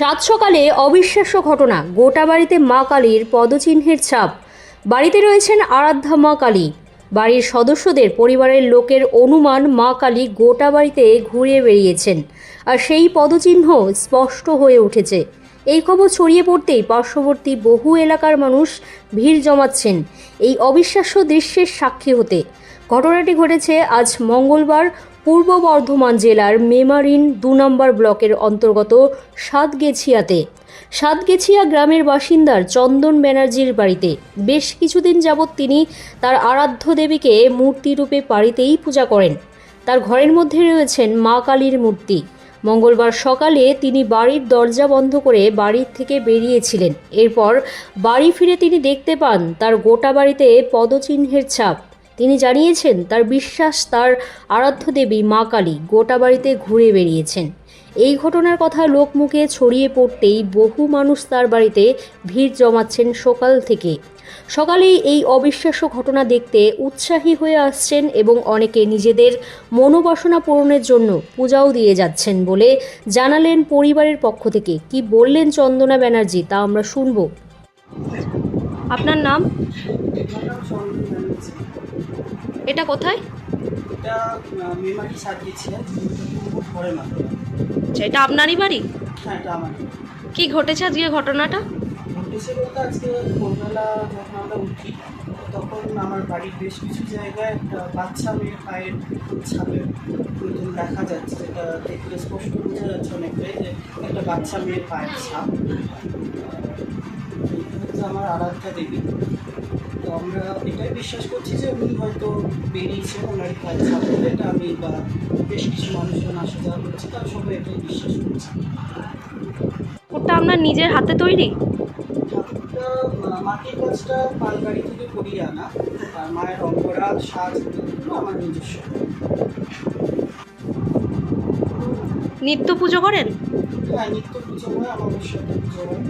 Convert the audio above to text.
সাত সকালে অবিশ্বাস্য ঘটনা। গোটা বাড়িতে মা কালীর পদচিহ্নের ছাপ। বাড়িতে রয়েছেন আরাধ্যা মা কালী। বাড়ির সদস্যদের পরিবারের লোকের অনুমান মা কালী গোটা বাড়িতে ঘুরে বেরিয়েছেন আর সেই পদচিহ্ন স্পষ্ট হয়ে উঠেছে। এই খবর ছড়িয়ে পড়তেই পার্শ্ববর্তী বহু এলাকার মানুষ ভিড় জমাচ্ছেন এই অবিশ্বাস্য দৃশ্যের সাক্ষী হতে। ঘটনাটি ঘটেছে আজ মঙ্গলবার পূর্ব বর্ধমান জেলার মেমারিন দু নম্বর ব্লকের অন্তর্গত সাতগেছিয়াতে। সাতগেছিয়া গ্রামের বাসিন্দার চন্দন ব্যানার্জির বাড়িতে বেশ কিছুদিন যাবৎ তিনি তার আরাধ্য দেবীকে মূর্তিরূপে বাড়িতেই পূজা করেন। তার ঘরের মধ্যে রয়েছেন মা কালীর মূর্তি। মঙ্গলবার সকালে তিনি বাড়ির দরজা বন্ধ করে বাড়ির থেকে বেরিয়েছিলেন। এরপর বাড়ি ফিরে তিনি দেখতে পান তার গোটা বাড়িতে পদচিহ্নের ছাপ। তিনি জানিয়েছেন, তার বিশ্বাস, তার আরাধ্য দেবী মা কালী গোটা বাড়িতে ঘুরে বেরিয়েছেন এই ঘটনার কথা লোকমুখে ছড়িয়ে পড়তেই বহু মানুষ তার বাড়িতে ভিড় জমাচ্ছেন সকাল থেকে। সকালেই এই অবিশ্বাস্য ঘটনা দেখতে উৎসাহী হয়ে আসছেন এবং অনেকে নিজেদের মনোবাসনা পূরণের জন্য পূজাও দিয়ে যাচ্ছেন বলে জানালেন পরিবারের পক্ষ থেকে। কি বললেন চন্দনা ব্যানার্জি তা আমরা শুনব। আপনার নাম? এটা কোথায়? আচ্ছা এটা আপনারই বাড়ি? হ্যাঁ এটা আমার কি ঘটেছে আজকে ঘটনাটা? ঘটেছে বলতে আজকে ভোরবেলা যখন আমরা উঠি তখন আমার বাড়ির বেশ কিছু জায়গায় একটা বাচ্চা মেয়ের পায়ের ছাপের মতন দেখা যাচ্ছে এটা দেখলে স্পষ্ট বোঝা যাচ্ছে অনেকটাই যে একটা বাচ্চা মেয়ের পায়ের ছাপ। আমার আরাধ্যা দেবী তো আমরা এটাই বিশ্বাস করছি যে উনি হয়তো বেরিয়েছেন ওনার কাজ ছাপ এটা আমি বা বেশ কিছু মানুষজন আসা যাওয়া করছে তারা সবাই এটাই বিশ্বাস করছে। ওটা আপনার নিজের হাতে তৈরি? মাটির কাজটা পালবাড়ি থেকে করিয়ে আনা। আর মায়ের অঙ্গরা সাজ আমার নিজস্ব। নিত্য পুজো করেন? হ্যাঁ নিত্য পুজো হয় আমার সাথে পুজো হয়।